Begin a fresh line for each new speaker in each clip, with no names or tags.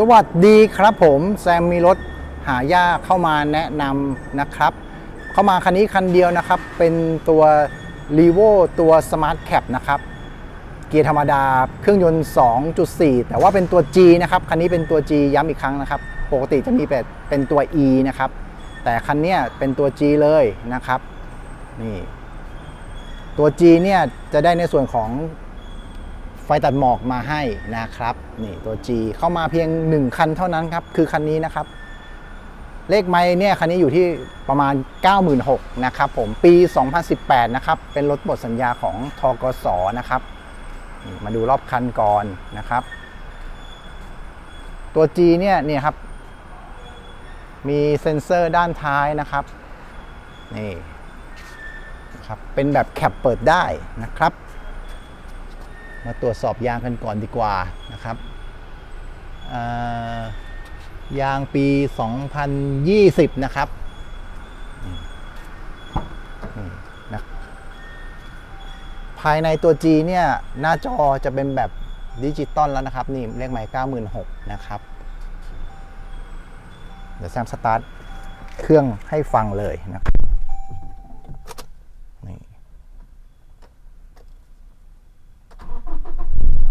สวัสดีครับผมแซมมีรถหายากเข้ามาแนะนำนะครับ เข้ามาคันนี้คันเดียวนะครับ เป็นตัว r e v o ตัว Smart Cap นะครับ เกียร์ธรรมดาเครื่องยนต์ 2.4 แต่ว่าเป็นตัว G นะครับ คันนี้เป็นตัว G ย้ำอีกครั้งนะครับ ปกติจะมีเป็นเป็นตัว E นะครับ แต่คันเนี้ยเป็นตัว G เลยนะครับ นี่ ตัว G เนี่ยจะได้ในส่วนของ ไฟตัดหมอกมาให้นะครับนี่ตัว G เข้ามาเพียง 1 คันเท่านั้นครับ คือคันนี้นะครับ เลขไม้เนี่ยคันนี้อยู่ที่ประมาณ 96,000นะครับผมปี 2018 นะครับ เป็นรถหมดสัญญาของทกสนะครับ มาดูรอบคันก่อนนะครับ ตัว G เนี่ยเนี่ยครับ มีเซ็นเซอร์ด้านท้ายนะครับนี่ครับเป็นแบบแคปเปิดได้นะครับ มาตรวจสอบยางกันก่อนดีกว่านะครับยางปี 2020 นะครับนี่นะภายในตัว G เนี่ย หน้าจอจะเป็นแบบดิจิตอลแล้วนะครับ นี่เลขหมาย96,000 นะครับ เดี๋ยวแซมสตาร์ทเครื่องให้ฟังเลยนะครับนี่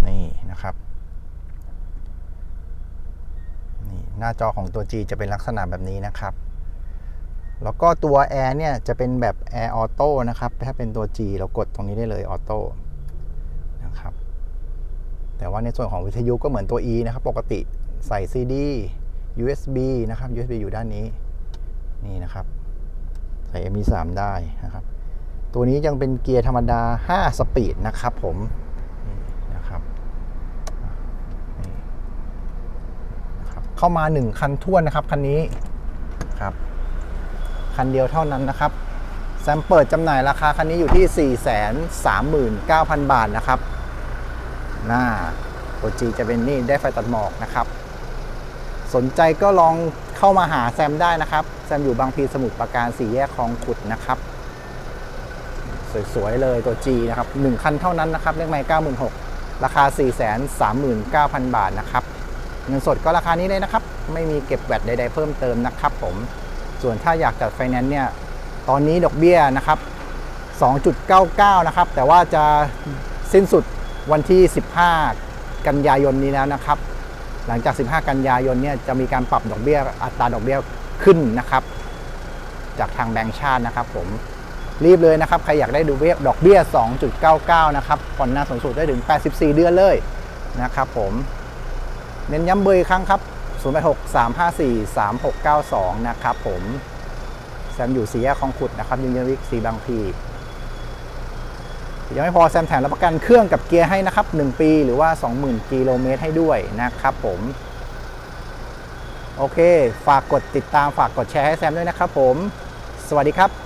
นี่นะครับ น้าจอของตัว G จะเป็นลักษณะแบบนี้นะครับ แล้วก็ตัวแอร์เนี่ยจะเป็นแบบแอร์ออโต้นะครับ ถ้าเป็นตัว G เรากดตรงนี้ได้เลยออโต้นะครับ แต่ว่าในส่วนของวิทยุก็เหมือนตัว E นะครับ ปกติใส่ CD USB นะครับ USB อยู่ด้านนี้ นี่นะครับ ใส่ ME3 ได้นะครับ ตัวนี้ยังเป็นเกียร์ธรรมดา 5 สปีดนะครับผม นี่นะครับนี่นะครับ เข้ามา 1 คันท้วนนะครับคันนี้ครับคันเดียวเท่านั้นนะครับแซมเปิดจำหน่ายราคาคันนี้อยู่ที่ 439,000 บาทนะครับหน้าตัวจีจะเป็นนี่ได้ไฟตัดหมอกนะครับ สนใจก็ลองเข้ามาหาแซมได้นะครับ แซมอยู่บางพลีสมุทรปราการสี่แยกคลองขุดนะครับ สวยๆเลยตัว G นะครับ 1 คันเท่านั้นนะครับเลขไมค์96,000ราคา 439,000 บาทนะครับ เงินสดก็ราคานี้เลยนะครับ ไม่มีเก็บแวดใด ๆ เพิ่มเติมนะครับผมส่วนถ้าอยากจัดไฟแนนซ์เนี่ยตอนนี้ดอกเบี้ยนะครับ 2.99 นะครับ แต่ว่าจะสิ้นสุดวันที่ 15 กันยายนนี้แล้วนะครับ หลังจาก 15 กันยายนเนี่ยจะมีการปรับดอกเบี้ยอัตราดอกเบี้ยขึ้นนะครับ จากทางแบงก์ชาตินะครับ ผมรีบเลยนะครับ ใครอยากได้ดูเบี้ยดอกเบี้ย 2.99 นะครับผ่อนนานสูงสุดได้ถึง 84 เดือนเลยนะครับผม เน้นย้ำเบอร์อีกครั้งครับ 086 354 3692 นะครับผม แซมอยู่สีแยกคลองขุดนะครับยูเนียนวิกสีบางพียังไม่พอแซมแถมรับประกันเครื่องกับเกียร์ให้นะครับ 1 ปีหรือว่า 20,000 กิโลเมตรให้ด้วยนะครับผมโอเค ฝากกดติดตามฝากกดแชร์ให้แซมด้วยนะครับผม สวัสดีครับ